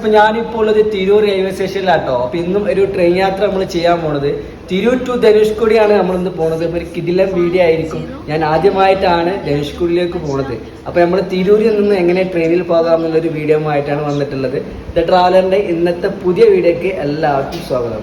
ഇപ്പൊ ഞാനിപ്പോൾ ഉള്ളത് തിരൂർ റെയിൽവേ സ്റ്റേഷനിലാട്ടോ അപ്പൊ ഇന്നും ഒരു ട്രെയിൻ യാത്ര നമ്മൾ ചെയ്യാൻ പോണത്. തിരൂർ ടു ധനുഷ്കോടിയാണ് നമ്മൾ ഇന്ന് പോണത് ഒരു കിടിലം വീഡിയോ ആയിരിക്കും. ഞാൻ ആദ്യമായിട്ടാണ് ധനുഷ്കോടിയിലേക്ക് പോണത്. അപ്പൊ നമ്മൾ തിരൂരിൽ നിന്ന് എങ്ങനെ ട്രെയിനിൽ പോകാം എന്നുള്ളൊരു വീഡിയോ ആയിട്ടാണ് വന്നിട്ടുള്ളത്. ദ ട്രാവലറിന്റെ ഇന്നത്തെ പുതിയ വീഡിയോക്ക് എല്ലാവർക്കും സ്വാഗതം.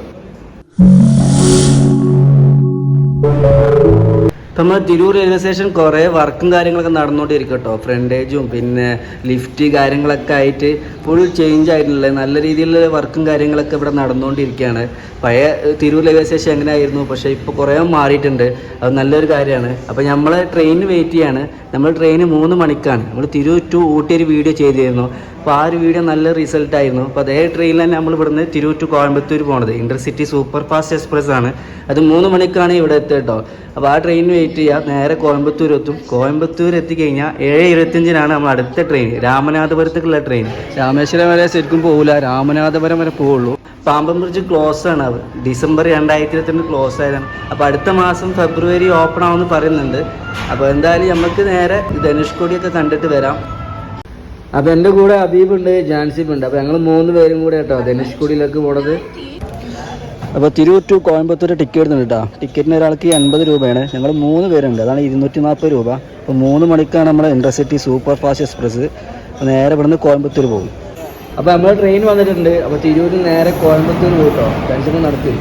നമ്മൾ തിരൂർ റെയിൽവേ സ്റ്റേഷൻ കുറേ വർക്കും കാര്യങ്ങളൊക്കെ നടന്നുകൊണ്ടിരിക്കും കേട്ടോ ഫ്രണ്ടേജും പിന്നെ ലിഫ്റ്റ് കാര്യങ്ങളൊക്കെ ആയിട്ട് ഫുൾ ചേഞ്ച് ആയിട്ടുള്ളത്. നല്ല രീതിയിലുള്ള വർക്കും കാര്യങ്ങളൊക്കെ ഇവിടെ നടന്നുകൊണ്ടിരിക്കുകയാണ് പഴയ തിരൂർ റെയിൽവേ സ്റ്റേഷൻ എങ്ങനെയായിരുന്നു? പക്ഷേ ഇപ്പോൾ കുറേ മാറിയിട്ടുണ്ട്. അത് നല്ലൊരു കാര്യമാണ്. അപ്പോൾ നമ്മൾ ട്രെയിനിന് വെയിറ്റ് ചെയ്യാണ്. നമ്മൾ ട്രെയിന് മൂന്ന് മണിക്കാണ്. നമ്മൾ തിരൂർ ടു ഊട്ടി ഒരു വീഡിയോ ചെയ്തിരുന്നു. അപ്പോൾ ആ ഒരു വീഡിയോ നല്ല റിസൾട്ട് ആയിരുന്നു. അപ്പോൾ അതേ ട്രെയിനിൽ തന്നെ നമ്മൾ ഇവിടുന്ന് തിരൂർ ടു കോയമ്പത്തൂർ പോണത്. ഇന്റർസിറ്റി സൂപ്പർ ഫാസ്റ്റ് എക്സ്പ്രസ് ആണ്. അത് മൂന്ന് മണിക്കാണ് ഇവിടെ എത്തുക കേട്ടോ അപ്പോൾ ആ ട്രെയിൻ വെയിറ്റ് ചെയ്യുക നേരെ കോയമ്പത്തൂർ എത്തും കോയമ്പത്തൂർ എത്തിക്കഴിഞ്ഞാൽ ഏഴ് ഇരുപത്തിയഞ്ചിനാണ് നമ്മൾ അടുത്ത ട്രെയിൻ രാമനാഥപുരത്തേക്കുള്ള ട്രെയിൻ രാമേശ്വരം വരെ ശരിക്കും പോകില്ല രാമനാഥപുരം വരെ പോവുള്ളൂ. പാമ്പൻ ബ്രിഡ്ജ് ക്ലോസ് ആണ് അവർ ഡിസംബർ രണ്ടായിരത്തി ഇരുപത്തിരണ്ട് ക്ലോസ് ആയതാണ്. അപ്പോൾ അടുത്ത മാസം ഫെബ്രുവരി ഓപ്പൺ ആവുമെന്ന് പറയുന്നുണ്ട്. അപ്പോൾ എന്തായാലും നമുക്ക് നേരെ ധനുഷ്കോടിയൊക്കെ കണ്ടിട്ട് വരാം. അപ്പോൾ എന്റെ കൂടെ അബീബ് ഉണ്ട് ജാൻസിബ് ഉണ്ട്. അപ്പോൾ ഞങ്ങൾ മൂന്ന് പേരും കൂടെ കേട്ടോ ധനുഷ്കോടിയിലേക്ക് പോണത്. അപ്പോൾ തിരൂർ ടു കോയമ്പത്തൂർ ടിക്കറ്റ് എടുക്കുന്നുണ്ട് കേട്ടോ ടിക്കറ്റിന് ഒരാൾക്ക് എൺപത് രൂപയാണ്. ഞങ്ങൾ മൂന്ന് പേരുണ്ട്. അതാണ് ഇരുന്നൂറ്റി നാൽപ്പത് രൂപ. അപ്പോൾ മൂന്ന് മണിക്കാണ് നമ്മുടെ ഇന്റർസിറ്റി സൂപ്പർ ഫാസ്റ്റ് എക്സ്പ്രസ് നേരെ ഇവിടുന്ന് കോയമ്പത്തൂർ പോകും. അപ്പോൾ നമ്മൾ ട്രെയിൻ വന്നിട്ടുണ്ട്. അപ്പോൾ തിരൂരിൽ നേരെ കോയമ്പത്തൂർ പോകും ടെൻഷൻ നടത്തി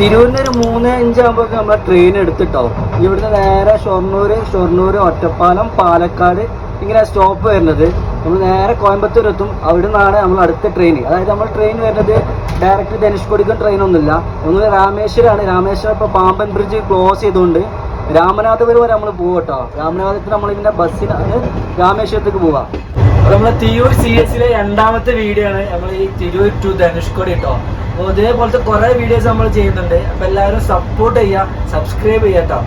തിരൂരിന് ഒരു മൂന്ന് അഞ്ചാകുമ്പോൾ നമ്മൾ ട്രെയിൻ എടുത്തിട്ടോ. ഇവിടുന്ന് നേരെ ഷൊർണൂർ ഷൊർണൂർ ഒറ്റപ്പാലം പാലക്കാട് ഇങ്ങനെ സ്റ്റോപ്പ് വരുന്നത്. നമ്മൾ നേരെ കോയമ്പത്തൂർ എത്തും അവിടെ നിന്നാണ് നമ്മൾ അടുത്ത ട്രെയിൻ അതായത് നമ്മൾ ട്രെയിൻ വരുന്നത് ഡയറക്റ്റ് ധനുഷ്കോടിക്കും ട്രെയിൻ ഒന്നുമില്ല. ഒന്ന് രാമേശ്വരമാണ് രാമേശ്വരം ഇപ്പോൾ പാമ്പൻ ബ്രിഡ്ജ് ക്ലോസ് ചെയ്തുകൊണ്ട് രാമനാഥപുരം വരെ നമ്മൾ പോകും കേട്ടോ. രാമനാഥത്തിൽ നമ്മൾ ബസ്സിന് ബസ്സിനാണ് രാമേശ്വരത്തേക്ക് പോവാം. നമ്മൾ നമ്മളെ തിരൂർ സി എസിലെ രണ്ടാമത്തെ വീഡിയോ ആണ് നമ്മൾ ഈ തിരൂർ ടു ധനുഷ്കോടി കേട്ടോ അപ്പോൾ ഇതേപോലത്തെ കുറേ വീഡിയോസ് നമ്മൾ ചെയ്യുന്നുണ്ട്. അപ്പോൾ എല്ലാവരും സപ്പോർട്ട് ചെയ്യുക സബ്സ്ക്രൈബ് ചെയ്യാം കേട്ടോ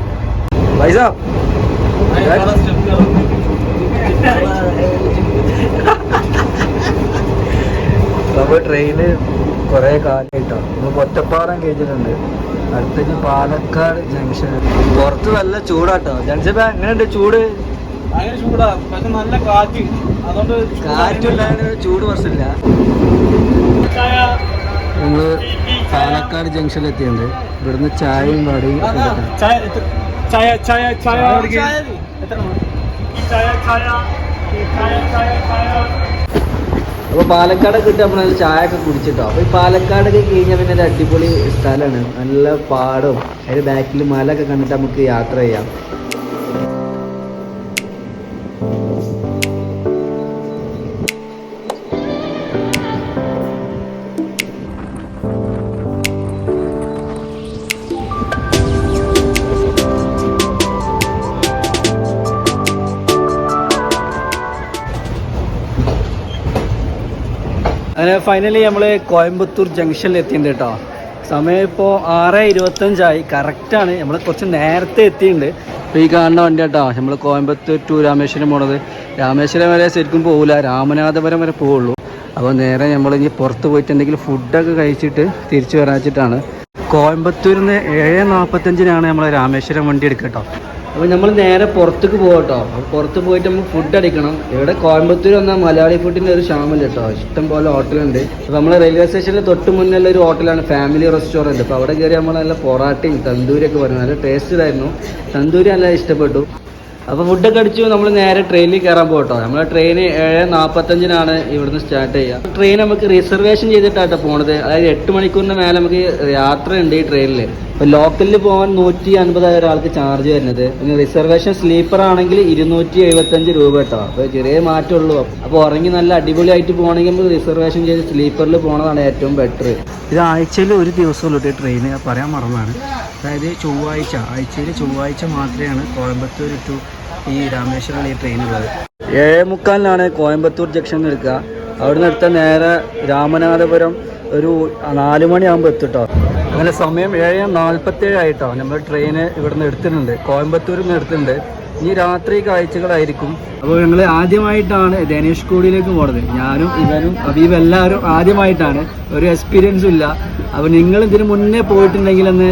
നമ്മൾ ട്രെയിന് കുറേ കാലായിട്ടോ. നമ്മൾ ഒറ്റപ്പാലം കഴിച്ചിട്ടുണ്ട് അടുത്തേക്ക് പാലക്കാട് ജംഗ്ഷൻ പുറത്ത് നല്ല ചൂടാട്ടോ. ജംഗ്ഷൻ എങ്ങനെയുണ്ട്? ചൂട്? ഭയങ്കര ചൂടാ. പക്ഷെ നല്ല കാറ്റ്. അതുകൊണ്ട് കാറ്റുണ്ടായ ചൂട് പ്രശ്നമില്ല നമ്മൾ പാലക്കാട് ജംഗ്ഷനിൽ എത്തിയിട്ടുണ്ട്. ഇവിടുന്ന് ചായയും പാടിയും ചായ ചായ ചായ ചായ അപ്പോൾ പാലക്കാട് കിട്ടി നമ്മൾ ചായ ഒക്കെ കുടിച്ചിട്ടോ. അപ്പോൾ ഈ പാലക്കാടൊക്കെ കഴിഞ്ഞാൽ പിന്നെ ഒരു അടിപൊളി സ്ഥലമാണ് നല്ല പാടും. അതിന്റെ ബാക്കിൽ മല ഒക്കെ കണ്ടിട്ട് നമുക്ക് യാത്ര ചെയ്യാം. അങ്ങനെ ഫൈനലി നമ്മൾ കോയമ്പത്തൂർ ജംഗ്ഷനിൽ എത്തിയിട്ടുണ്ട് കേട്ടോ സമയം ഇപ്പോൾ ആറ് ഇരുപത്തഞ്ചായി. കറക്റ്റാണ് നമ്മൾ കുറച്ച് നേരത്തെ എത്തിയിട്ടുണ്ട് ഇപ്പോൾ ഈ കാണുന്ന വണ്ടി കേട്ടോ നമ്മൾ കോയമ്പത്തൂർ ടു രാമേശ്വരം പോണത്. രാമേശ്വരം വരെ ശരിക്കും പോകില്ല രാമനാഥപുരം വരെ പോവുള്ളൂ. അപ്പോൾ നേരെ നമ്മൾ ഇനി പുറത്ത് പോയിട്ട് എന്തെങ്കിലും ഫുഡൊക്കെ കഴിച്ചിട്ട് തിരിച്ചു വരാച്ചിട്ടാണ്. കോയമ്പത്തൂരിൽ നിന്ന് ഏഴ് നാൽപ്പത്തഞ്ചിനാണ് നമ്മൾ രാമേശ്വരം വണ്ടി എടുക്കുക കേട്ടോ അപ്പോൾ നമ്മൾ നേരെ പുറത്തേക്ക് പോകട്ടോ പുറത്ത് പോയിട്ട് നമുക്ക് ഫുഡ് അടിക്കണം. ഇവിടെ കോയമ്പത്തൂർ വന്ന മലയാളി ഫുഡിന്റെ ഒരു ക്ഷാമമില്ല കേട്ടോ ഇഷ്ടം പോലെ ഹോട്ടലുണ്ട് അപ്പോൾ നമ്മൾ റെയിൽവേ സ്റ്റേഷനിൽ തൊട്ട് മുന്നിലുള്ള ഒരു ഹോട്ടലാണ് ഫാമിലി റെസ്റ്റോറന്റ് അപ്പോൾ അവിടെ കയറി നമ്മൾ നല്ല പൊറാട്ടയും തന്തൂരിയൊക്കെ പറഞ്ഞു നല്ല ടേസ്റ്റ് ആയിരുന്നു തന്തൂരി നല്ല ഇഷ്ടപ്പെട്ടു. അപ്പോൾ ഫുഡൊക്കെ അടിച്ചു നമ്മൾ നേരെ ട്രെയിനിൽ കയറാൻ പോകട്ടോ. നമ്മളെ ട്രെയിൻ ഏഴ് നാൽപ്പത്തഞ്ചിനാണ് ഇവിടുന്ന് സ്റ്റാർട്ട് ചെയ്യുക. ട്രെയിൻ നമുക്ക് റിസർവേഷൻ ചെയ്തിട്ടാട്ടോ പോണത്. അതായത് എട്ട് മണിക്കൂറിന് മേലെ നമുക്ക് യാത്ര ഉണ്ട് ഈ ട്രെയിനിൽ ഇപ്പോൾ ലോക്കലിൽ പോകാൻ നൂറ്റി അൻപതായ ഒരാൾക്ക് ചാർജ് വരുന്നത്. പിന്നെ റിസർവേഷൻ സ്ലീപ്പർ ആണെങ്കിൽ ഇരുന്നൂറ്റി എഴുപത്തഞ്ച് രൂപ കേട്ടോ. അപ്പോൾ ചെറിയ മാറ്റമുള്ളൂ. അപ്പോൾ ഉറങ്ങി നല്ല അടിപൊളിയായിട്ട് പോകണമെങ്കിൽ നമുക്ക് റിസർവേഷൻ ചെയ്ത് സ്ലീപ്പറിൽ പോകണതാണ് ഏറ്റവും ബെറ്റർ ഇത് ആഴ്ചയിൽ ഒരു ദിവസമുള്ളൂ ട്രെയിൻ പറയാൻ മറന്നാണ്. അതായത് ചൊവ്വാഴ്ച. ആഴ്ചയിൽ ചൊവ്വാഴ്ച മാത്രമാണ് കോയമ്പത്തൂർ ടു ഈ രാമേശ്വരമാണ് ഈ ട്രെയിൻ ഉള്ളത്. ഏഴേ മുക്കാലിനാണ് കോയമ്പത്തൂർ ജംഗ്ഷൻ എടുക്കുക. അവിടുന്ന് എടുത്താൽ നേരെ രാമനാഥപുരം ഒരു നാല് മണിയാകുമ്പോൾ എത്തിട്ടോ. അങ്ങനെ സമയം ഏഴ് നാൽപ്പത്തേഴായിട്ടോ നമ്മൾ ട്രെയിന് ഇവിടുന്ന് എടുത്തിട്ടുണ്ട്. കോയമ്പത്തൂരിൽ നിന്ന് എടുത്തിട്ടുണ്ട്. ഇനി രാത്രി കാഴ്ചകളായിരിക്കും. അപ്പോൾ ഞങ്ങൾ ആദ്യമായിട്ടാണ് ധനേഷ് കോടിയിലേക്ക് പോണത്. ഞാനും ഇവനും അബീബ് എല്ലാവരും ആദ്യമായിട്ടാണ്. ഒരു എക്സ്പീരിയൻസും ഇല്ല. അപ്പോൾ നിങ്ങൾ ഇതിന് മുന്നേ പോയിട്ടുണ്ടെങ്കിൽ ഒന്ന്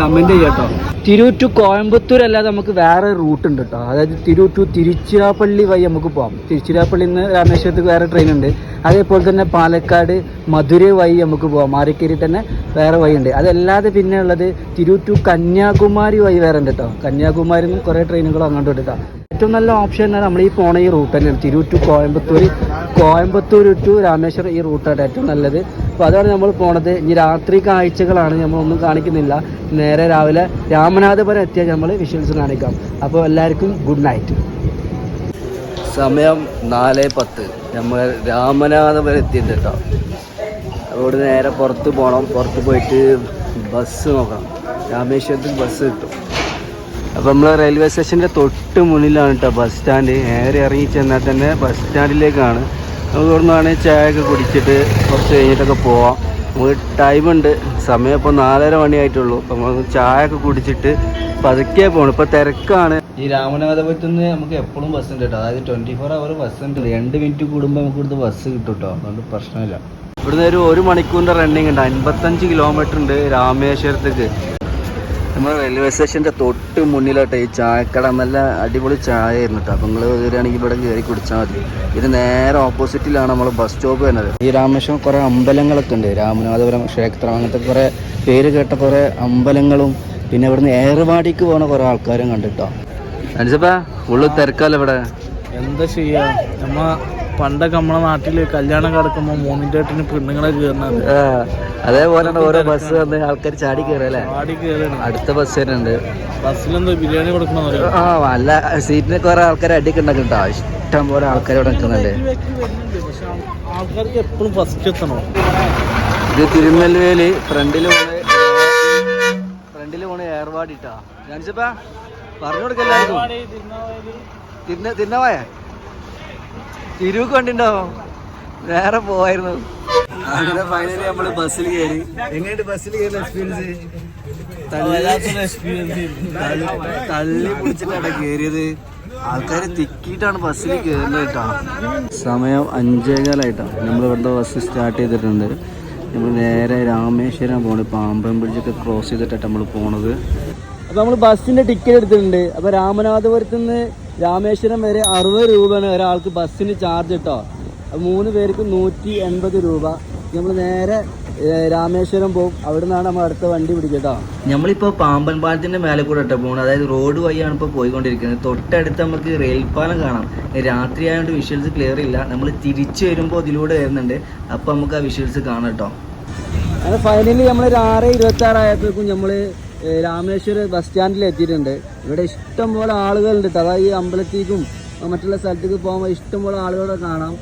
കമന്റ് ചെയ്യട്ടോ തിരൂർ ടു കോയമ്പത്തൂർ അല്ലാതെ നമുക്ക് വേറെ റൂട്ട് ഉണ്ട് കേട്ടോ അതായത് തിരൂർ ടു തിരുച്ചിറാപ്പള്ളി വഴി നമുക്ക് പോകാം തിരുച്ചിറാപ്പള്ളിയിൽ നിന്ന് രാമേശ്വരത്തേക്ക് വേറെ ട്രെയിൻ ഉണ്ട്. അതേപോലെ തന്നെ പാലക്കാട് മധുര വഴി നമുക്ക് പോവാം. മാറിക്കേരി തന്നെ വേറെ വഴിയുണ്ട്. അതല്ലാതെ പിന്നെ ഉള്ളത് തിരൂർ ടു കന്യാകുമാരി വഴി വേറെ ഉണ്ട് കേട്ടോ കന്യാകുമാരിയിൽ നിന്ന് കുറേ ട്രെയിനുകൾ അങ്ങോട്ട് ഉണ്ട് കേട്ടോ ഏറ്റവും നല്ല ഓപ്ഷൻ എന്നാൽ നമ്മൾ ഈ പോണ ഈ റൂട്ട് തന്നെയാണ്. തിരൂർ ടു കോയമ്പത്തൂർ കോയമ്പത്തൂർ ടു രാമേശ്വരം ഈ റൂട്ടാണ് ഏറ്റവും നല്ലത്. അപ്പോൾ അതാണ് നമ്മൾ പോണത്. ഇനി രാത്രി കാഴ്ചകളാണ് നമ്മളൊന്നും കാണിക്കുന്നില്ല. നേരെ രാവിലെ രാമനാഥപുരം എത്തിയാൽ നമ്മൾ വിഷ്വൽസ് കാണിക്കാം. അപ്പോൾ എല്ലാവർക്കും ഗുഡ് നൈറ്റ്. സമയം നാല് പത്ത്. നമ്മൾ രാമനാഥപുരം എത്തിയിട്ടുണ്ട് കേട്ടോ. അവിടെ നേരെ പുറത്ത് പോകണം പുറത്ത് പോയിട്ട് ബസ് നോക്കണം. രാമേശ്വരത്തിൽ ബസ് കിട്ടും. അപ്പോൾ നമ്മൾ റെയിൽവേ സ്റ്റേഷന്റെ തൊട്ട് മുന്നിലാണ് കേട്ടോ ബസ് സ്റ്റാൻഡ് നേരെ ഇറങ്ങി ചെന്നാൽ തന്നെ ബസ് സ്റ്റാൻഡിലേക്കാണ് നമുക്ക് ഇവിടെ ചായ ഒക്കെ കുടിച്ചിട്ട് കുറച്ച് കഴിഞ്ഞിട്ടൊക്കെ പോവാം. നമുക്ക് ടൈമുണ്ട് സമയം ഇപ്പോൾ നാലര മണിയായിട്ടുള്ളൂ. അപ്പോൾ നമ്മൾ ചായ ഒക്കെ കുടിച്ചിട്ട് പതുക്കെ പോകണം ഇപ്പോൾ തിരക്കാണ്. ഈ രാമനാഥപുരത്ത് നിന്ന് നമുക്ക് എപ്പോഴും ബസ് ഉണ്ട് കേട്ടോ. അതായത് ട്വന്റി ഫോർ അവർ ബസ് ഉണ്ട്. രണ്ട് മിനിറ്റ് കൂടുമ്പോൾ നമുക്ക് ഇവിടുത്തെ ബസ് കിട്ടും കേട്ടോ. അതുകൊണ്ട് പ്രശ്നമില്ല. ഇവിടുന്ന് ഒരു ഒരു മണിക്കൂറിന്റെ റണ്ണിങ് ഉണ്ട്. അൻപത്തഞ്ച് കിലോമീറ്റർ ഉണ്ട് രാമേശ്വരത്തേക്ക്. നമ്മൾ റെയിൽവേ സ്റ്റേഷന്റെ തൊട്ട് മുന്നിലോട്ടെ ഈ ചായക്കട നല്ല അടിപൊളി ചായ ആയിരുന്നു കേട്ടോ. അപ്പോൾ നിങ്ങൾ വരികയാണെങ്കിൽ ഇവിടെ കയറി കുടിച്ചാൽ മതി. ഇത് നേരെ ഓപ്പോസിറ്റിലാണ് നമ്മൾ ബസ് സ്റ്റോപ്പ് വരുന്നത്. ഈ രാമേശ്വരം കുറേ അമ്പലങ്ങളൊക്കെ ഉണ്ട്. രാമനാഥപുരം ക്ഷേത്രം അങ്ങനത്തെ കുറേ പേര് കേട്ട കുറേ അമ്പലങ്ങളും പിന്നെ ഇവിടുന്ന് ഏറുവാടിക്ക് പോകുന്ന കുറേ ആൾക്കാരും കണ്ടിട്ടോ. അനുസപ്പാ ഉള്ളു തിരക്കല്ല ഇവിടെ? എന്താ ചെയ്യാ? നമ്മ പണ്ടൊക്കെ നമ്മളെ നാട്ടിൽ കല്യാണം കിടക്കുമ്പോ മൂന്നിന്റെ എട്ടിന് പെണ്ണുങ്ങളെ കയറുന്നത് അതേപോലെ ഓരോ ബസ് വന്ന് ആൾക്കാർ ചാടി കയറല്ലേ അടുത്ത ബസ് വരുന്നുണ്ട്. ബസ്സിലെന്താ ബിരിയാണി കൊടുക്കണോ ആ അല്ല സീറ്റിന് കുറെ ആൾക്കാർ അടിയൊക്കെ ഉണ്ടാക്കുന്നുണ്ടോ. ഇഷ്ടം പോലെ ആൾക്കാർ ഇവിടെ നിൽക്കുന്നുണ്ട്. ആൾക്കാർക്ക് എപ്പോഴും ഫസ്റ്റ് എത്തണോ. ഇത് തിരുനെൽവേലി ഫ്രണ്ടിൽ പോണ് ഫ്രണ്ടിൽ പോണ് ഏർവാടി ഇട്ടാ ജാൻസിപ്പാ പറഞ്ഞു കൊടുക്കല്ലായിരുന്നു തിന്നവായ? തിരുവക്ക് വണ്ടിണ്ടാവോ നേരെ പോവായിരുന്നു. അങ്ങനെ ഫൈനലി നമ്മൾ ബസ്സിൽ കയറി. എങ്ങനെയുണ്ട് ബസ്സിൽ കയറുന്ന എക്സ്പീരിയൻസ് തള്ളി പിടിച്ചിട്ടാണ് കയറിയത്. ആൾക്കാർ തിക്കിയിട്ടാണ് ബസ്സിൽ കയറുന്നത് കേട്ടോ. സമയം അഞ്ചേകാലായിട്ടാണ് നമ്മൾ ഇവിടുത്തെ ബസ് സ്റ്റാർട്ട് ചെയ്തിട്ടുണ്ട്. നമ്മൾ നേരെ രാമേശ്വരം പോണ്. പാമ്പൻ ബ്രിഡ്ജൊക്കെ ക്രോസ് ചെയ്തിട്ടാണ് നമ്മൾ പോണത്. അപ്പോൾ നമ്മൾ ബസ്സിന്റെ ടിക്കറ്റ് എടുത്തിട്ടുണ്ട്. അപ്പോൾ രാമനാഥപുരത്ത് നിന്ന് രാമേശ്വരം വരെ അറുപത് രൂപയാണ് ഒരാൾക്ക് ബസ്സിന് ചാർജ് കേട്ടോ മൂന്ന് പേർക്ക് നൂറ്റി എൺപത് രൂപ. നമ്മൾ നേരെ രാമേശ്വരം പോകും. അവിടെ നിന്നാണ് നമ്മൾ അടുത്ത വണ്ടി പിടിക്കട്ടോ നമ്മളിപ്പോൾ പാമ്പൻ പാലത്തിന്റെ മേലെ കൂടെ ഇട്ടോ പോകുന്നത് അതായത് റോഡ് വഴിയാണ് ഇപ്പോൾ പോയിക്കൊണ്ടിരിക്കുന്നത്. തൊട്ടടുത്ത് നമുക്ക് റെയിൽപാലം കാണാം. രാത്രി ആയതുകൊണ്ട് വിഷ്വൽസ് ക്ലിയർ ഇല്ല. നമ്മൾ തിരിച്ചു വരുമ്പോൾ അതിലൂടെ വരുന്നുണ്ട്. അപ്പോൾ നമുക്ക് ആ വിഷ്വൽസ് കാണാം കേട്ടോ ഫൈനലി നമ്മൾ ഒരു ആറ് ഇരുപത്തി ആറായപ്പോഴേക്കും നമ്മൾ രാമേശ്വരം ബസ് സ്റ്റാൻഡിൽ എത്തിയിട്ടുണ്ട്. ഇവിടെ ഇഷ്ടം പോലെ ആളുകളുണ്ട്. കേട്ടോ അതായത് ഈ അമ്പലത്തേക്കും മറ്റുള്ള സ്ഥലത്തേക്ക് പോകുമ്പോൾ ഇഷ്ടം പോലെ ആളുകളെ കാണാം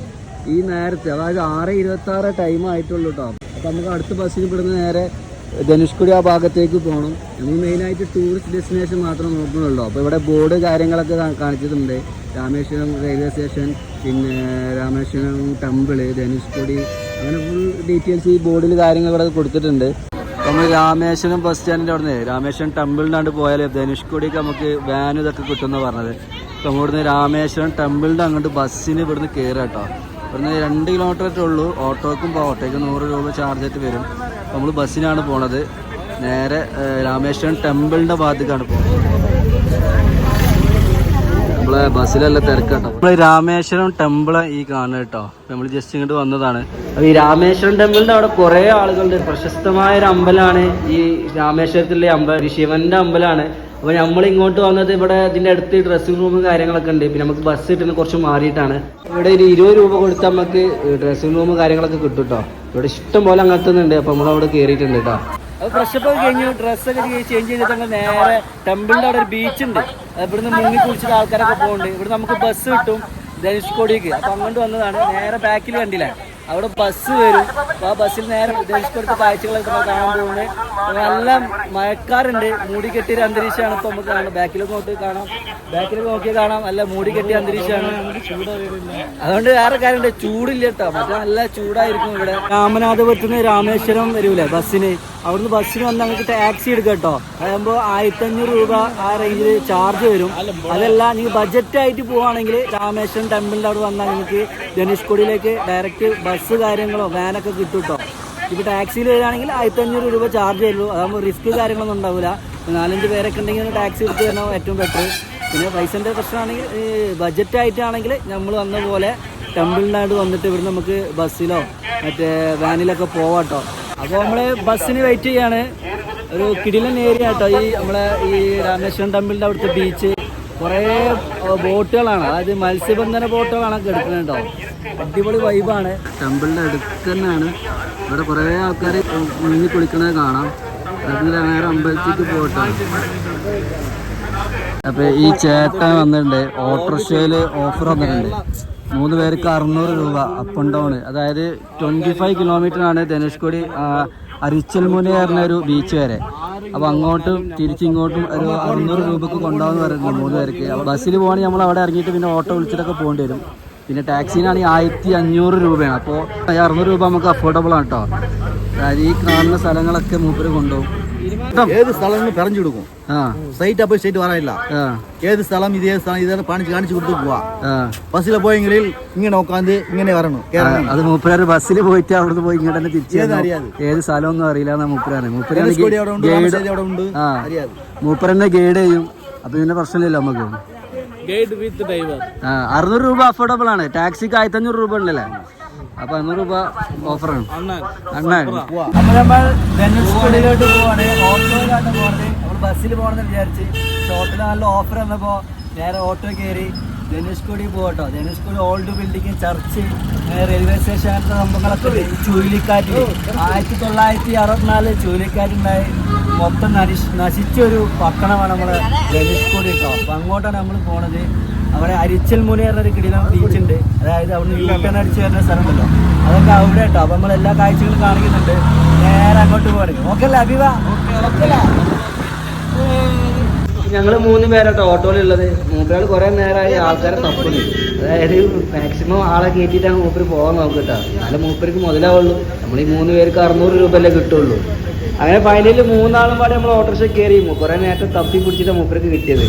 ഈ നേരത്തെ. അതായത് ആറ് ഇരുപത്തി ആറ് ടൈം ആയിട്ടുള്ളൂ കേട്ടോ അപ്പോൾ നമുക്ക് അടുത്ത ബസ്സിന് ഇവിടുന്ന് നേരെ ധനുഷ്കുടി ആ ഭാഗത്തേക്ക് പോകണം നമ്മൾ മെയിനായിട്ട് ടൂറിസ്റ്റ് ഡെസ്റ്റിനേഷൻ മാത്രം നോക്കുന്നുള്ളൂ അപ്പോൾ ഇവിടെ ബോർഡ് കാര്യങ്ങളൊക്കെ കാണിച്ചിട്ടുണ്ട്. രാമേശ്വരം റെയിൽവേ സ്റ്റേഷൻ പിന്നെ രാമേശ്വരം ടെമ്പിൾ ധനുഷ്കുടി അങ്ങനെ ഫുൾ ഡീറ്റെയിൽസ് ഈ ബോർഡിൽ കാര്യങ്ങൾ ഇവിടെ കൊടുത്തിട്ടുണ്ട്. നമ്മൾ രാമേശ്വരം ബസ് സ്റ്റാൻഡിന്റെ അവിടെ നിന്ന് രാമേശ്വരം ടെമ്പിളിനാണ്ട് പോയാൽ ധനുഷ്കോടിക്ക് നമുക്ക് വാൻ ഇതൊക്കെ കിട്ടുമെന്ന് പറഞ്ഞത്. അപ്പോൾ ഇവിടുന്ന് രാമേശ്വരം ടെമ്പിളിന്റെ അങ്ങോട്ട് ബസ്സിന് ഇവിടുന്ന് കയറുക കേട്ടോ ഇവിടുന്ന് രണ്ട് കിലോമീറ്റർ ഉള്ളൂ. ഓട്ടോക്കും ഓട്ടോയ്ക്കും ഓട്ടോയ്ക്ക് നൂറ് രൂപ ചാർജ് ആയിട്ട് വരും. നമ്മൾ ബസ്സിനാണ് പോണത്. നേരെ രാമേശ്വരം ടെമ്പിളിന്റെ ഭാഗത്തേക്കാണ് പോകുന്നത് നമ്മളെ ബസ്സിലല്ല തിരക്കാട്ടോ. നമ്മൾ രാമേശ്വരം ടെമ്പിൾ ഈ കാണുക കേട്ടോ നമ്മൾ ജസ്റ്റ് ഇങ്ങോട്ട് വന്നതാണ്. ഈ രാമേശ്വരം ടെമ്പിളിന്റെ അവിടെ കുറെ ആളുകളുണ്ട്. പ്രശസ്തമായ ഒരു അമ്പലമാണ് ഈ രാമേശ്വരത്തിലെ അമ്പലം ശിവന്റെ അമ്പലമാണ് അപ്പൊ നമ്മൾ ഇങ്ങോട്ട് വന്നത് ഇവിടെ ഇതിന്റെ അടുത്ത് ഡ്രസ്സിംഗ് റൂമും കാര്യങ്ങളൊക്കെ ഉണ്ട്. പിന്നെ നമുക്ക് ബസ് കിട്ടുന്ന കുറച്ച് മാറിയിട്ടാണ്. ഇവിടെ ഒരു ഇരുപത് രൂപ കൊടുത്ത് നമുക്ക് ഡ്രസ്സിംഗ് റൂമും കാര്യങ്ങളൊക്കെ കിട്ടും കേട്ടോ ഇവിടെ ഇഷ്ടം പോലെ അങ്ങത്തുന്നുണ്ട് അപ്പൊ നമ്മളവിടെ കയറിയിട്ടുണ്ട് കേട്ടോ ഫ്രഷപ്പ് ഒക്കെ കഴിഞ്ഞു ഡ്രസ്സൊക്കെ ചേഞ്ച് ചെയ്തിട്ട് നമ്മൾ നേരെ ടെമ്പിളിന്റെ അവിടെ ഒരു ബീച്ച് ഉണ്ട്. ഇവിടുന്ന് മുങ്ങി കുളിച്ചിട്ട് ആൾക്കാരൊക്കെ പോകുന്നുണ്ട് ഇവിടെ നമുക്ക് ബസ് കിട്ടും. ധനുഷ്കോടിക്ക്. അപ്പൊ അങ്ങോട്ട് വന്നതാണ്. നേരെ ബാക്കിൽ കണ്ടില്ലേ? അവിടെ ബസ് വരും. ആ ബസ്സിൽ നേരെ ധനുഷ്കോടിത്തെ കാഴ്ചകളൊക്കെ നമ്മൾ കാണാൻ പോകുന്നത്. നല്ല മഴക്കാറുണ്ട്. മൂടി കെട്ടിയ അന്തരീക്ഷമാണ് ഇപ്പൊ നമുക്ക് കാണാം ബാക്കിലൊക്കെ നോക്കി കാണാം. ബാക്കിലൊക്കെ നോക്കി കാണാം. നല്ല മൂടി കെട്ടിയ അന്തരീക്ഷമാണ്. അതുകൊണ്ട് വേറെ കാര്യമുണ്ട്. ചൂടില്ല കേട്ടോ. മറ്റേ നല്ല ചൂടായിരിക്കും ഇവിടെ. രാമനാഥപുരത്ത് നിന്ന് രാമേശ്വരം വരൂലേ ബസ്സിന്? അവിടുന്ന് ബസ്സിന് വന്ന് നമുക്ക് ടാക്സി എടുക്കാം കേട്ടോ. അതാകുമ്പോൾ ആയിരത്തി അഞ്ഞൂറ് രൂപ ആ റേഞ്ചിൽ ചാർജ് വരും. അതല്ല നിങ്ങൾ ബഡ്ജറ്റ് ആയിട്ട് പോവുകയാണെങ്കിൽ രാമേശ്വരം ടെമ്പിളിന്റെ അവിടെ വന്നാൽ നിങ്ങൾക്ക് ധനുഷ്കോടിയിലേക്ക് ഡയറക്റ്റ് ബസ് കാര്യങ്ങളോ വാനൊക്കെ കിട്ടും കേട്ടോ ഇപ്പോൾ ടാക്സിയിൽ വരികയാണെങ്കിൽ ആയിരത്തി അഞ്ഞൂറ് രൂപ ചാർജ് വരുള്ളൂ. അതാകുമ്പോൾ റിസ്ക് കാര്യങ്ങളൊന്നും ഉണ്ടാവില്ല നാലഞ്ച് പേരൊക്കെ ഉണ്ടെങ്കിൽ ടാക്സി എടുത്ത് തരണം ഏറ്റവും ബെറ്റർ പിന്നെ പൈസന്റെ പ്രശ്നമാണെങ്കിൽ ബഡ്ജറ്റ് ആയിട്ടാണെങ്കിൽ നമ്മൾ വന്ന പോലെ ടെമ്പിളിനായിട്ട് വന്നിട്ട് ഇവിടെ നമുക്ക് ബസ്സിലോ മറ്റേ വാനിലൊക്കെ പോവാം കേട്ടോ അപ്പോൾ നമ്മൾ ബസ്സിന് വെയിറ്റ് ചെയ്യാണ്. ഒരു കിടിലൻ ഏരിയ കേട്ടോ ഈ നമ്മളെ ഈ രാമേശ്വരം ടെമ്പിളിന്റെ അവിടുത്തെ ബീച്ച് കുറേ ബോട്ടുകളാണ്. അതായത് മത്സ്യബന്ധന ബോട്ടുകളാണ് കിടക്കുന്നുണ്ടോ അടിപൊളി വൈബാണ് ടെമ്പിളിന്റെ അടുത്ത് തന്നെയാണ്. ഇവിടെ കുറേ ആൾക്കാർ മുങ്ങി കുളിക്കുന്നത് കാണാം. അതിൽ നേരെ അമ്പലത്തേക്ക് പോകട്ടോ. അപ്പൊ ഈ ചേട്ടൻ വന്നിട്ടുണ്ട്. ഓട്ടോറിക്ഷയിൽ ഓഫർ വന്നിട്ടുണ്ട്. മൂന്ന് പേർക്ക് അറുന്നൂറ് രൂപ അപ്പ് ആൻഡ് ഡൗൺ അതായത് ട്വന്റി ഫൈവ് കിലോമീറ്റർ ആണ് ധനുഷ്കോടി അരിച്ചൽമുന പറഞ്ഞ ഒരു ബീച്ച് വരെ. അപ്പോൾ അങ്ങോട്ടും തിരിച്ചിങ്ങോട്ടും ഒരു അറുന്നൂറ് രൂപക്ക് കൊണ്ടുപോകുന്ന പറയുന്നത് മൂന്ന് പേർക്ക്. ബസ്സിൽ പോകണമെങ്കിൽ നമ്മൾ അവിടെ ഇറങ്ങിയിട്ട് പിന്നെ ഓട്ടോ വിളിച്ചിട്ടൊക്കെ പോകേണ്ടി വരും. പിന്നെ ടാക്സിനാണെങ്കിൽ ആയിരത്തി അഞ്ഞൂറ് രൂപയാണ് അപ്പോൾ അറുന്നൂറ് രൂപ നമുക്ക് അഫോർഡബിൾ ആണ് കേട്ടോ അതായത് ഈ കാണുന്ന സ്ഥലങ്ങളൊക്കെ മൂപ്പര് കൊണ്ടുപോകും. ഏത് സ്ഥലം പറഞ്ഞു കൊടുക്കും സൈറ്റ് അപ്പോ സൈറ്റ് വരാനില്ല. ഏത് സ്ഥലം ഇത് ഏത് സ്ഥലം ഇതെല്ലാം കാണിച്ച് കാണിച്ചു കൊടുത്ത് പോവാ. ബസ്സിൽ പോയെങ്കിൽ ഇങ്ങനെ നോക്കാന്ത് ഇങ്ങനെ വരണം. അത് മൂപ്പരാർ ബസ്സിൽ പോയിട്ട് അവിടുന്ന് പോയി ഇങ്ങോട്ട് തന്നെ തിരിച്ചു ഏത് സ്ഥലമൊന്നും അറിയില്ല മൂപ്പരാണ് മൂപ്പരാണ് മൂപ്പരന്നെ ഗൈഡ് ചെയ്യും. അപ്പൊ പിന്നെ പ്രശ്നമില്ലല്ലോ നമുക്ക്. With driver. അറുന്നൂറ് രൂപ അഫോർഡബിൾ ആണ്. ടാക്സിക്ക് ആയിരത്തഞ്ഞൂറ് രൂപ ഉണ്ടല്ലേ? അപ്പൊ അഞ്ഞൂറ് രൂപ ഓഫറാണ്. അണ്ണൻ. അപ്പൊ നമ്മൾ ധനുഷ്കോടിയിലോട്ട് പോവാണ്. ഓട്ടോയിലാണ് പോണത്. നമ്മൾ ബസ്സിൽ പോകണമെന്ന് വിചാരിച്ച് ഷോട്ടിൽ നല്ല ഓഫർ വന്നപ്പോ നേരെ ഓട്ടോ കയറി ധനുഷ്കോടി പോകട്ടോ Dhanushkodi old building church railway station അങ്ങനത്തെ സംഭവങ്ങളൊക്കെ. ചുഴലിക്കാറ്റ്. ആയിരത്തി തൊള്ളായിരത്തി അറുപത്തിനാല് ചുഴലിക്കാറ്റുണ്ടായി മൊത്തം നശിച്ച് നശിച്ചൊരു പട്ടണമാണ് നമ്മുടെ ധനുഷ്കോടി കേട്ടോ അപ്പൊ അങ്ങോട്ടാണ് നമ്മൾ പോണത്. അവിടെ അരിച്ചൽ മുന പറഞ്ഞൊരു കിടിലം ബീച്ച് ഉണ്ട് അതായത് അവിടെ നിന്ന് അടിച്ച് വരുന്ന സ്ഥലമുണ്ടല്ലോ. അതൊക്കെ അവിടെ കേട്ടോ. അപ്പൊ നമ്മൾ എല്ലാ കാഴ്ചകളും കാണിക്കുന്നുണ്ട്. നേരെ അങ്ങോട്ട് പോകണം ഓക്കെ അല്ലേ അഭിവ? ഞങ്ങൾ മൂന്ന് പേരാട്ടോ ഓട്ടോയിലുള്ളത് മൂപ്പരാൾ കുറെ നേരമായി ആൾക്കാരെ തപ്പുന്നു. അതായത് മാക്സിമം ആളെ കയറ്റിയിട്ടാണ് മൂപ്പര് പോകാൻ നോക്കട്ടോ എന്നാലും മൂപ്പർക്ക് മുതലാവുള്ളൂ. നമ്മൾ ഈ മൂന്ന് പേർക്ക് അറുന്നൂറ് രൂപ അല്ലേ കിട്ടുള്ളൂ. അങ്ങനെ ഫൈനലിൽ മൂന്നാളും പാടെ നമ്മൾ ഓട്ടോറിക്ഷ കയറി കുറെ നേരത്തെ തപ്പി പിടിച്ചിട്ടാണ് മൂപ്പർക്ക് കിട്ടിയത്.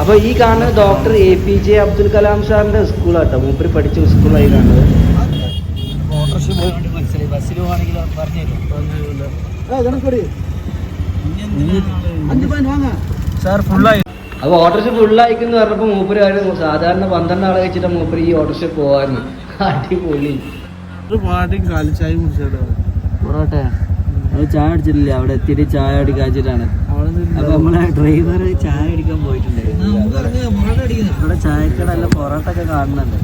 അപ്പൊ ഈ കാണുന്നത് doctor A P J Abdul Kalam സാറിന്റെ സ്കൂളാട്ടോ മൂപ്പര് പഠിച്ച സ്കൂളായി കാണുന്നത്. അപ്പൊ ഓട്ടോറിക്ഷ ഫുള്ളായിക്കെന്ന് പറഞ്ഞപ്പോ മൂപ്പര് കാര്യം സാധാരണ പന്ത്രണ്ട് ആളെ വെച്ചിട്ട് മൂപ്പര് ഈ ഓട്ടോറിക്ഷ പോവായിരുന്നു അടിപൊളി. പാട്ടും കാലിച്ചായി മുറിച്ചോട്ടെ പൊറോട്ടെ അത് ചായ അടിച്ചിട്ടില്ല അവിടെ എത്തിയിട്ട് ചായ അടിക്കാച്ചിട്ടാണ് അപ്പൊ നമ്മളെ ഡ്രൈവർ ചായ അടിക്കാൻ പോയിട്ടുണ്ട് ഇവിടെ ചായക്കട അല്ല പൊറോട്ട ഒക്കെ കാണുന്നുണ്ട്.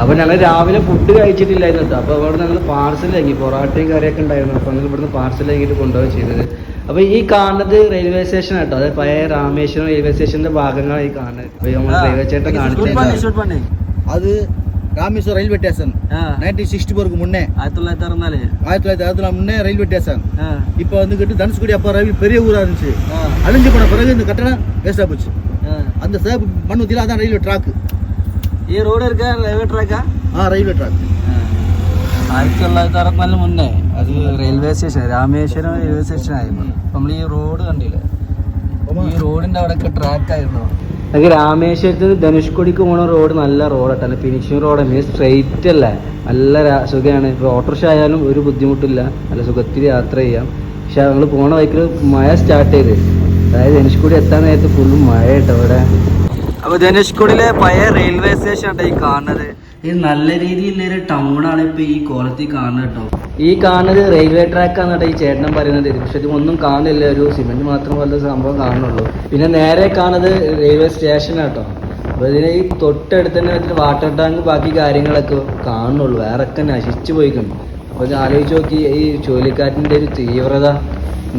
അപ്പൊ ഞങ്ങൾ രാവിലെ ഫുഡ് കഴിച്ചിട്ടില്ലായിരുന്നു കേട്ടോ. അപ്പൊ അവിടെ ഞങ്ങൾ പാർസൽ വാങ്ങി പൊറോട്ടയും കറിയൊക്കെ ഉണ്ടായിരുന്നു. അപ്പൊ ഞങ്ങൾ ഇവിടുന്ന് പാർസൽ വാങ്ങിയിട്ട് കൊണ്ടുപോയി ചെയ്തത്. അപ്പൊ ഈ കാണുന്നത് റെയിൽവേ സ്റ്റേഷൻ കേട്ടോ അതായത് പഴയ രാമേശ്വരം റെയിൽവേ സ്റ്റേഷന്റെ ഭാഗങ്ങളായി ഈ കാണുന്നത്. അത് റെയിൽവേ ചേട്ടൻ കാണിച്ചു அது Rameswaram railway station nineteen sixty ஃபோருக்கு முன்னே ആയിരത്തി തൊള്ളായിരത്തി അറുപത്തിനാല് ஆயிரத்தி தொள்ளாயிரத்தி அறுபதுல முன்னே ரயில்வே ஸ்டேஷன் ആ இப்போ வந்துக்கிட்டு தனுஷ்கோடி அப்போ ரயில் பெரிய ஊரா இருந்துச்சு அழிஞ்சு போன பிறகு இந்த கட்டணம் வேஸ்டா போச்சு ആ அந்த சேப்பு மண் ஊத்தில அதான் ரயில்வே ட்ராக்கு ഈ റോഡ് എടുക്കാൻ റെയിൽവേ ട്രാക്കാ ஆ ரயில்வே ட்ராக் ആയിരത്തി തൊള്ളായിരത്തി അറുപത്തിനാലിന് മുന്നേ അത് railway station Rameswaram railway station ആയിരുന്നു നമ്മൾ ഈ റോഡ് കണ്ടില്ലേ ഈ റോഡിന്റെ അവിടെയൊക്കെ ട്രാക്ക് ആയിരുന്നു നമുക്ക് രാമേശ്വരത്ത് ധനുഷ്കോടിക്ക് പോണ റോഡ് നല്ല റോഡാണ് ഫിനിഷിംഗ് റോഡ്. തന്നെ സ്ട്രെയിറ്റ് അല്ല? നല്ല സുഖമാണ് ഇപ്പോൾ ഓട്ടോറിക്ഷ ആയാലും ഒരു ബുദ്ധിമുട്ടില്ല. നല്ല സുഖത്തിൽ യാത്ര ചെയ്യാം. പക്ഷെ ഞങ്ങൾ പോണ വഴിക്ക് മഴ സ്റ്റാർട്ട് ചെയ്ത്. അതായത് ധനുഷ്കോടി എത്താൻ നേരത്ത് ഫുള്ള് മഴ കേട്ടോ ഇവിടെ അപ്പോൾ ധനുഷ്കോടിയിലെ പഴയ റെയിൽവേ സ്റ്റേഷൻ ഈ കാണുന്നത്. ഇത് നല്ല രീതിയിലുള്ളൊരു ടൗൺ ആണ് ഇപ്പൊ ഈ കോലത്തിൽ കാണുന്നത് കേട്ടോ. ഈ കാണുന്നത് റെയിൽവേ ട്രാക്ക് ആണ് കേട്ടോ ഈ ചേട്ടനും പറയുന്നത്. പക്ഷെ ഇത് ഒന്നും കാണില്ല ഒരു സിമെന്റ് മാത്രം പോലത്തെ സംഭവം കാണുന്നുള്ളൂ. പിന്നെ നേരെ കാണുന്നത് റെയിൽവേ സ്റ്റേഷൻ ആട്ടോ. അപ്പൊ ഇതിന് ഈ തൊട്ടടുത്ത് തന്നെ വെച്ചിട്ട് വാട്ടർ ടാങ്ക് ബാക്കി കാര്യങ്ങളൊക്കെ കാണുന്നുള്ളൂ. ഒക്കെ നശിച്ചു പോയിക്കുന്നു. അപ്പൊ ഇത് ആലോചിച്ച് നോക്കി. ഈ ചുഴലിക്കാറ്റിന്റെ ഒരു തീവ്രത.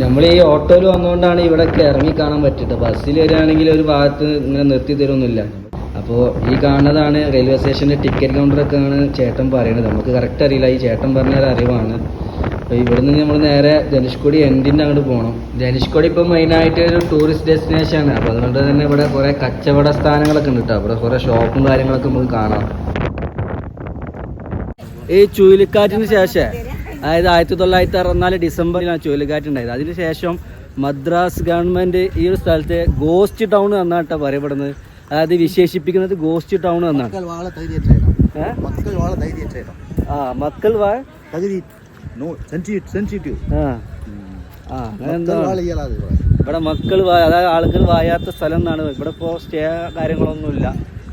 നമ്മൾ ഈ ഓട്ടോയിൽ വന്നുകൊണ്ടാണ് ഇവിടെയൊക്കെ ഇറങ്ങി കാണാൻ പറ്റിട്ട് ബസ്സിൽ വരികയാണെങ്കിൽ ഒരു ഭാഗത്ത് ഇങ്ങനെ നിർത്തി തരുമൊന്നുമില്ല അപ്പോൾ ഈ കാണുന്നതാണ് റെയിൽവേ സ്റ്റേഷന്റെ ടിക്കറ്റ് കൗണ്ടറൊക്കെ ആണ് ചേട്ടൻ പറയുന്നത്. നമുക്ക് കറക്റ്റ് അറിയില്ല. ഈ ചേട്ടൻ പറഞ്ഞ ഒരു അറിവാണ്. അപ്പോൾ ഇവിടുന്ന് നമ്മൾ നേരെ ധനുഷ്കോടി എൻഡിന്റെ അങ്ങോട്ട് പോകണം ധനുഷ്കോടി ഇപ്പോൾ മെയിനായിട്ട് ഒരു ടൂറിസ്റ്റ് ഡെസ്റ്റിനേഷൻ ആണ്. അപ്പോൾ അതുകൊണ്ട് തന്നെ ഇവിടെ കുറേ കച്ചവട സ്ഥാനങ്ങളൊക്കെ ഉണ്ട് കേട്ടോ ഇവിടെ കുറേ ഷോപ്പും കാര്യങ്ങളൊക്കെ നമുക്ക് കാണാം. ഈ ചുഴലിക്കാറ്റിന് ശേഷം അതായത് ആയിരത്തി തൊള്ളായിരത്തി അറുപത്തിനാല് ഡിസംബറിലാണ് ചുഴലിക്കാറ്റ് ഉണ്ടായത്. അതിന് ശേഷം മദ്രാസ് ഗവൺമെന്റ് ഈ ഒരു സ്ഥലത്തെ ഗോസ്റ്റ് ടൗൺ എന്നാട്ടോ പറയപ്പെടുന്നത്. അതായത് വിശേഷിപ്പിക്കുന്നത് ഗോസ്റ്റ് ടൗൺ എന്നാണ്. ആ മക്കൾ വാ ഇവിടെ. മക്കൾ അതായത് ആളുകൾ വായാത്ത സ്ഥലം എന്നാണ്. ഇവിടെ ഇപ്പോൾ സ്റ്റേ കാര്യങ്ങളൊന്നുമില്ല.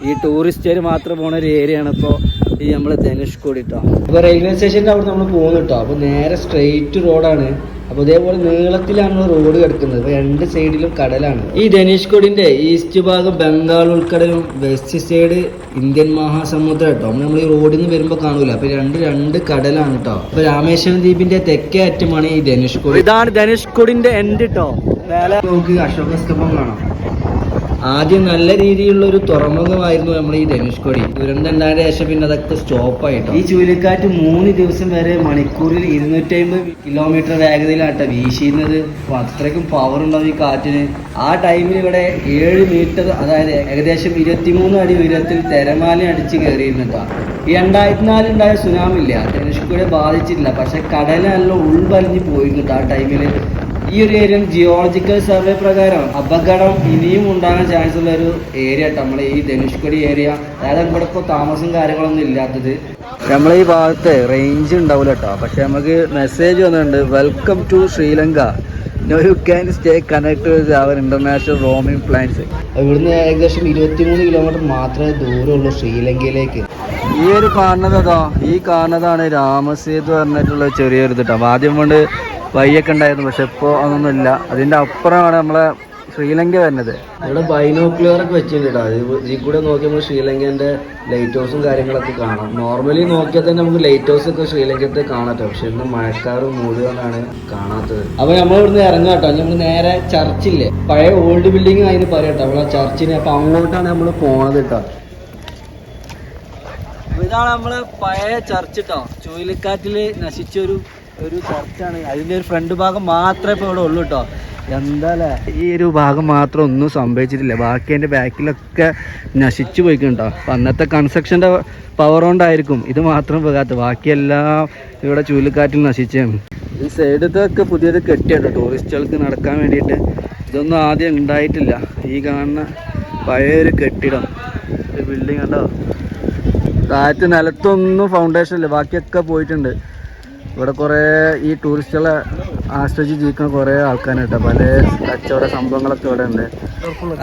ഈ ടൂറിസ്റ്റുകാർ മാത്രം പോണ ഒരു ഏരിയയാണ് ഇപ്പോൾ ഈ നമ്മളെ ധനുഷ്കോടി കേട്ടോ ഇപ്പോൾ റെയിൽവേ സ്റ്റേഷന്റെ അവിടെ നമ്മൾ പോകുന്നു കേട്ടോ അപ്പോൾ നേരെ സ്ട്രെയിറ്റ് റോഡാണ് അപ്പോൾ ഇതേപോലെ നീളത്തിലാണ് റോഡ് കിടക്കുന്നത്. അപ്പോൾ രണ്ട് സൈഡിലും കടലാണ്. ഈ ധനുഷ്കോടിന്റെ ഈസ്റ്റ് ഭാഗം ബംഗാൾ ഉൾക്കടലും വെസ്റ്റ് സൈഡ് ഇന്ത്യൻ മഹാസമുദ്രം കേട്ടോ. നമ്മൾ ഈ റോഡിൽ നിന്ന് വരുമ്പോൾ കാണൂല. അപ്പോൾ രണ്ട് രണ്ട് കടലാണ് കേട്ടോ അപ്പോൾ രാമേശ്വരം ദ്വീപിന്റെ തെക്കേ അറ്റമാണ് ഈ ധനുഷ്കോടി ഇതാണ് ധനുഷ്കോടിന്റെ എൻഡ് കേട്ടോ നമുക്ക് അശോക സ്തംഭം കാണാം. ആദ്യം നല്ല രീതിയിലുള്ള ഒരു തുറമുഖമായിരുന്നു നമ്മൾ ഈ ധനുഷ്കോടി ദുരന്തം ഉണ്ടായ ശേഷം പിന്നെ അതൊക്കെ സ്റ്റോപ്പ് ആയിട്ടോ ഈ ചുഴലിക്കാറ്റ് മൂന്ന് ദിവസം വരെ മണിക്കൂറിൽ ഇരുന്നൂറ്റി അമ്പത് കിലോമീറ്റർ വേഗതയിലാട്ടോ വീശിയിരുന്നത്. അത്രയ്ക്കും പവർ ഉണ്ടാവും ഈ കാറ്റിന്. ആ ടൈമിൽ ഇവിടെ ഏഴ് മീറ്റർ അതായത് ഏകദേശം ഇരുപത്തിമൂന്ന് അടി ഉയരത്തിൽ തിരമാല അടിച്ച് കയറിയിരുന്നിട്ടാ ഈ രണ്ടായിരത്തി ഉണ്ടായ സുനാമി ഇല്ല? ധനുഷ്കോടിയെ ബാധിച്ചിട്ടില്ല. പക്ഷെ കടലെല്ലാം ഉൾവലിഞ്ഞ് പോയിരുന്നു ആ ടൈമിൽ ഈ ഒരു ഏരിയ ജിയോളജിക്കൽ സർവേ പ്രകാരം അപകടം ഇനിയും ഉണ്ടാകാൻ ചാൻസ് ഉള്ള ഒരു ഏരിയ നമ്മളെ ഈ ധനുഷ്കോടി ഏരിയ അതായത് ഇവിടെ ഇപ്പോൾ താമസം കാര്യങ്ങളൊന്നും ഇല്ലാത്തത്. നമ്മളെ ഈ ഭാഗത്ത് റേഞ്ച് ഉണ്ടാവില്ല കേട്ടോ പക്ഷെ നമുക്ക് മെസ്സേജ് വന്നിട്ടുണ്ട് welcome to Sri Lanka. You can stay connect with our international roaming plans ഇവിടുന്ന് ഏകദേശം ഇരുപത്തിമൂന്ന് കിലോമീറ്റർ മാത്രമേ ദൂരമുള്ളൂ ശ്രീലങ്കയിലേക്ക്. ഈ ഒരു കാണുന്നതോ ഈ കാണുന്നതാണ് രാമസേതു പറഞ്ഞിട്ടുള്ള ചെറിയൊരു ഇത് കേട്ടോ ആദ്യം കൊണ്ട് വയ്യൊക്കെ ഉണ്ടായിരുന്നു പക്ഷെ ഇപ്പോൾ അതൊന്നുമില്ല. അതിന്റെ അപ്പുറമാണ് നമ്മളെ ശ്രീലങ്ക വരുന്നത്. ഇവിടെ ബൈനോക്കുലർ ഒക്കെ വെച്ചിട്ടുണ്ട് ഇതിൽ കൂടെ നോക്കി നമ്മൾ ശ്രീലങ്കന്റെ ലൈറ്റ് ഹൗസും കാര്യങ്ങളൊക്കെ കാണാം. നോർമലി നോക്കിയാൽ തന്നെ നമുക്ക് ലൈറ്റ് ഹൗസ് ഒക്കെ ശ്രീലങ്കത്തെ കാണാത്ത പക്ഷെ ഇന്ന് മഴക്കാറ് മൂടുകൊണ്ടാണ് കാണാത്തത്. അപ്പൊ നമ്മൾ ഇവിടുന്ന് ഇറങ്ങാം കേട്ടോ. നമ്മൾ നേരെ ചർച്ചില്ലേ പഴയ ഓൾഡ് ബിൽഡിംഗ് അതിന് പറയാം കേട്ടോ. നമ്മളെ ചർച്ചിന് അപ്പൊ അങ്ങോട്ടാണ് നമ്മൾ പോണത് കേട്ടോ. ഇതാണ് നമ്മൾ പഴയ ചർച്ച് കേട്ടോ ചുഴലിക്കാറ്റിൽ നശിച്ച ഒരു ചർച്ചാണ് അതിന്റെ ഒരു ഫ്രണ്ട് ഭാഗം മാത്രമേ ഇപ്പൊ ഇവിടെ ഉള്ളൂ കേട്ടോ എന്താല്ലേ? ഈ ഒരു ഭാഗം മാത്രം ഒന്നും സംഭവിച്ചിട്ടില്ല. ബാക്കി അതിന്റെ ബാക്കിലൊക്കെ നശിച്ചു പോയിക്കുണ്ടോ അപ്പൊ അന്നത്തെ കൺസ്ട്രക്ഷന്റെ പവർ കൊണ്ടായിരിക്കും ഇത് മാത്രം പോകാത്ത ബാക്കിയെല്ലാം ഇവിടെ ചുഴലിക്കാറ്റിൽ നശിച്ചാണ് ഈ സൈഡത്തൊക്കെ പുതിയത് കെട്ടിയാട്ടോ ടൂറിസ്റ്റുകൾക്ക് നടക്കാൻ വേണ്ടിയിട്ട്. ഇതൊന്നും ആദ്യം ഉണ്ടായിട്ടില്ല. ഈ കാണുന്ന പഴയൊരു കെട്ടിടം. ഒരു ബിൽഡിംഗ് ഉണ്ടോ താഴത്ത് നിലത്തൊന്നും ഫൗണ്ടേഷൻ ഇല്ല. ബാക്കിയൊക്കെ പോയിട്ടുണ്ട്. ഇവിടെ കുറേ ഈ ടൂറിസ്റ്റുകളെ ആശ്രയിച്ച് ജീവിക്കുന്ന കുറേ ആൾക്കാരുണ്ട്. പല കച്ചവട സംഭവങ്ങളൊക്കെ ഇവിടെ ഉണ്ട്.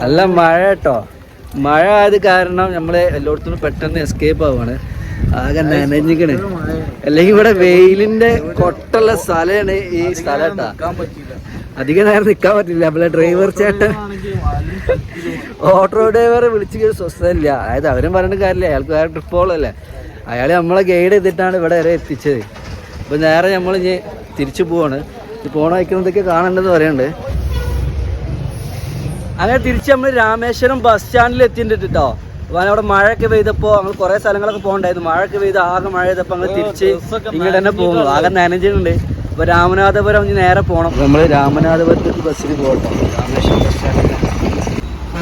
നല്ല മഴ കേട്ടോ. മഴ ആയത് കാരണം നമ്മൾ എല്ലായിടത്തും പെട്ടെന്ന് എസ്കേപ്പ് ആവുകയാണ് ആകെ നനഞ്ഞിക്കണ് അല്ലെങ്കിൽ ഇവിടെ വെയിലിന്റെ കൊട്ടുള്ള സ്ഥലമാണ് ഈ സ്ഥലം കേട്ടോ. അധികം നേരം നിൽക്കാൻ പറ്റില്ല. നമ്മളെ ഡ്രൈവർ ചേട്ടൻ ഓട്ടോ ഡ്രൈവറെ വിളിച്ച് സ്വസ്ഥതയില്ല. അതായത് അവരും പറഞ്ഞിട്ട് കാര്യമില്ല. അയാൾക്ക് വേറെ ട്രിപ്പ് പോകലല്ലേ അയാൾ നമ്മളെ ഗൈഡ് ചെയ്തിട്ടാണ് ഇവിടെ വരെ എത്തിച്ചത്. അപ്പോൾ നേരെ നമ്മൾ ഇനി തിരിച്ചു പോവാണ്. പോണ വയ്ക്കുന്നതൊക്കെ കാണേണ്ടത് പറയണ്ട് അങ്ങനെ തിരിച്ച് നമ്മൾ രാമേശ്വരം ബസ് സ്റ്റാൻഡിൽ എത്തിയിട്ടുണ്ട് കേട്ടോ അപ്പോൾ അവിടെ മഴയൊക്കെ പെയ്തപ്പോൾ നമ്മൾ കുറേ സ്ഥലങ്ങളൊക്കെ പോകണ്ടായിരുന്നു. മഴയൊക്കെ പെയ്ത് ആകെ മഴ ചെയ്തപ്പോൾ നമ്മൾ തിരിച്ച് ഇങ്ങോട്ട് തന്നെ പോകുന്നു. ആകെ നനഞ്ഞിട്ടുണ്ട്. അപ്പോൾ രാമനാഥപുരം ഇനി നേരെ പോകണം നമ്മൾ രാമനാഥപുരത്തേക്ക് ബസ്സിൽ പോകട്ടോ രാമേശ്വരം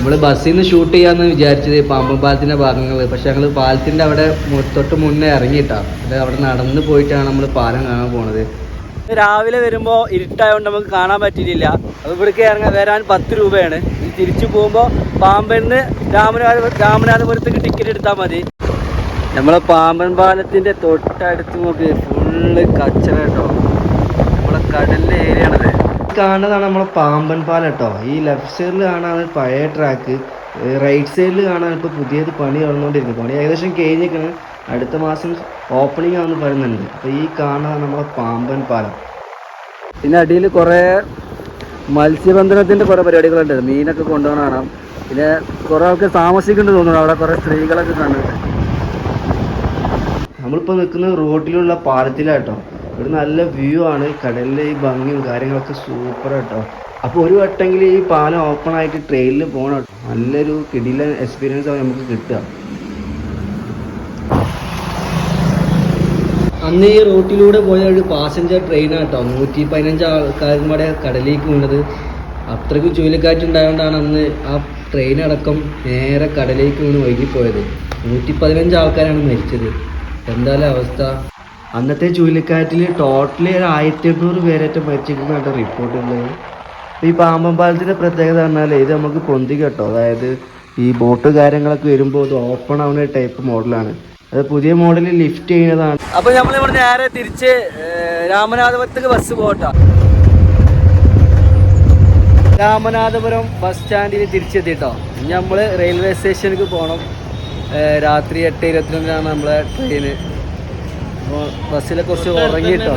നമ്മൾ ബസ്സിൽ നിന്ന് ഷൂട്ട് ചെയ്യാന്ന് വിചാരിച്ചത് പാമ്പൻ പാലത്തിന്റെ ഭാഗങ്ങൾ പക്ഷെ ഞങ്ങൾ പാലത്തിന്റെ അവിടെ തൊട്ട് മുന്നേ ഇറങ്ങിയിട്ടാണ് അത് അവിടെ നടന്ന് പോയിട്ടാണ് നമ്മൾ പാലം കാണാൻ പോണത്. രാവിലെ വരുമ്പോൾ ഇരുട്ടായതുകൊണ്ട് നമുക്ക് കാണാൻ പറ്റിയിട്ടില്ല. അപ്പോൾ ഇവിടേക്ക് ഇറങ്ങാൻ വരാൻ പത്ത് രൂപയാണ്. തിരിച്ചു പോകുമ്പോൾ പാമ്പൻ രാമനാഥ രാമനാഥപുരത്തേക്ക് ടിക്കറ്റ് എടുത്താൽ മതി. നമ്മളെ പാമ്പൻ പാലത്തിന്റെ തൊട്ടടുത്ത് നോക്ക്. ഫുള്ള് കച്ചറ കേട്ടോ. നമ്മളെ കടലിലെ ഏരിയ ആണത്. കാണുന്നതാണ് നമ്മളെ പാമ്പൻ പാലം കേട്ടോ. ഈ ലെഫ്റ്റ് സൈഡിൽ കാണാൻ പഴയ ട്രാക്ക് റൈറ്റ് സൈഡിൽ കാണാൻ ഇപ്പോൾ പുതിയത് പണി നടന്നുകൊണ്ടിരിക്കുന്നു പണി ഏകദേശം കഴിഞ്ഞിരിക്കണം. അടുത്ത മാസം ഓപ്പണിംഗ് ആണെന്ന് പറയുന്നുണ്ട്. അപ്പോൾ ഈ കാണുന്നതാണ് നമ്മളെ പാമ്പൻ പാലം. പിന്നെ അടിയിൽ കുറേ മത്സ്യബന്ധനത്തിന്റെ കുറേ പരിപാടികളുണ്ട്. മീനൊക്കെ കൊണ്ടുപോകണം കാണാം. പിന്നെ കുറേ ആൾക്ക് താമസിക്കുന്നുണ്ട് തോന്നുന്നു. അവിടെ കുറേ സ്ത്രീകളൊക്കെ കാണുന്നുണ്ട്. നമ്മളിപ്പോൾ നിൽക്കുന്നത് റോട്ടിലുള്ള പാലത്തിലാട്ടോ ഇവിടെ നല്ല വ്യൂ ആണ്. കടലിലെ ഈ ഭംഗിയും കാര്യങ്ങളൊക്കെ സൂപ്പർ കേട്ടോ അപ്പോൾ ഒരു വട്ടെങ്കിൽ ഈ പാലം ഓപ്പൺ ആയിട്ട് ട്രെയിനിൽ പോകണം കേട്ടോ നല്ലൊരു കിടില എക്സ്പീരിയൻസ് ആണ് നമുക്ക് കിട്ടുക. അന്ന് ഈ റൂട്ടിലൂടെ പോയ ഒരു പാസഞ്ചർ ട്രെയിനാണ് കേട്ടോ നൂറ്റി പതിനഞ്ച് ആൾക്കാരും കൂടെ കടലിലേക്ക് വീണത്. അത്രയ്ക്ക് ചുഴലിക്കാറ്റുണ്ടായതുകൊണ്ടാണ് അന്ന് ആ ട്രെയിൻ അടക്കം നേരെ കടലിലേക്ക് വീണ് വൈകിപ്പോയത്. നൂറ്റി പതിനഞ്ച് ആൾക്കാരാണ് മരിച്ചത്. എന്തായാലും അവസ്ഥ അന്നത്തെ ചുഴലിക്കാറ്റിൽ ടോട്ടലി ഒരു ആയിരത്തി എണ്ണൂറ് പേരേറ്റം മരിച്ചിരിക്കുന്നതാണ് റിപ്പോർട്ടുള്ളത് ഈ പാമ്പം പാലത്തിന്റെ പ്രത്യേകത പറഞ്ഞാൽ ഇത് നമുക്ക് പൊന്തി കേട്ടോ. അതായത് ഈ ബോട്ട് കാര്യങ്ങളൊക്കെ വരുമ്പോൾ ഇത് ഓപ്പൺ ആവുന്ന ടൈപ്പ് മോഡലാണ് അത് പുതിയ മോഡലിൽ ലിഫ്റ്റ് ചെയ്യുന്നതാണ്. അപ്പോൾ നമ്മൾ ഇവിടെ നേരെ തിരിച്ച് രാമനാഥപുരത്തേക്ക് ബസ് പോകട്ടോ. രാമനാഥപുരം ബസ് സ്റ്റാൻഡിൽ തിരിച്ചെത്തിട്ടോ. ഇനി നമ്മൾ റെയിൽവേ സ്റ്റേഷനിലേക്ക് പോകണം രാത്രി എട്ട് ഇരുപത്തിരണ്ടിനാണ് നമ്മളെ ട്രെയിന് അപ്പോൾ ബസ്സിലെ കുറച്ച് ഉറങ്ങിട്ടോ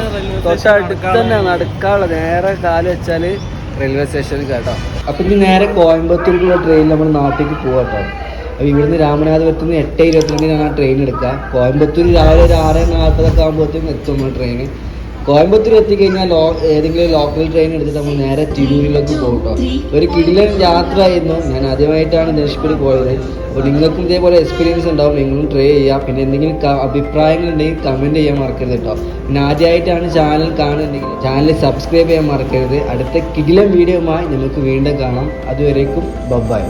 തൊട്ടടുത്ത് തന്നെ നടക്കാനുള്ള നേരെ കാൽ വെച്ചാൽ റെയിൽവേ സ്റ്റേഷനിൽ കേട്ടോ. അപ്പം ഇനി നേരെ കോയമ്പത്തൂർക്കുള്ള ട്രെയിൻ നമ്മൾ നാട്ടിലേക്ക് പോകാട്ടോ അപ്പോൾ ഇവിടുന്ന് രാമനാഥപുരത്ത് നിന്ന് എട്ട് ഇരുപത്തിരണ്ടിനാണ് ആ ട്രെയിൻ എടുക്കുക. കോയമ്പത്തൂർ രാവിലെ ഒരു ആറ് നാൽപ്പതൊക്കെ ആകുമ്പോഴത്തേക്കും എത്തും നമ്മൾ ട്രെയിൻ കോയമ്പത്തൂർ എത്തിക്കഴിഞ്ഞാൽ ലോ ഏതെങ്കിലും ലോക്കൽ ട്രെയിൻ എടുത്തിട്ട് നമ്മൾ നേരെ തിരൂരിലേക്ക് പോകും കേട്ടോ ഒരു കിടിലൻ യാത്ര ആയിരുന്നു ഞാൻ ആദ്യമായിട്ടാണ് ധനുഷ്പൂർ പോയത്. അപ്പോൾ നിങ്ങൾക്കും ഇതേപോലെ എക്സ്പീരിയൻസ് ഉണ്ടാവും. നിങ്ങളും ട്രൈ ചെയ്യുക പിന്നെ എന്തെങ്കിലും അഭിപ്രായങ്ങൾ ഉണ്ടെങ്കിൽ കമന്റ് ചെയ്യാൻ മറക്കരുത് കേട്ടോ പിന്നെ ആദ്യമായിട്ടാണ് ചാനൽ കാണുന്നുണ്ടെങ്കിൽ ചാനൽ സബ്സ്ക്രൈബ് ചെയ്യാൻ മറക്കരുത്. അടുത്ത കിടിലൻ വീഡിയോയുമായി നമുക്ക് വീണ്ടും കാണാം. അതുവരേക്കും ബബ്ബായി.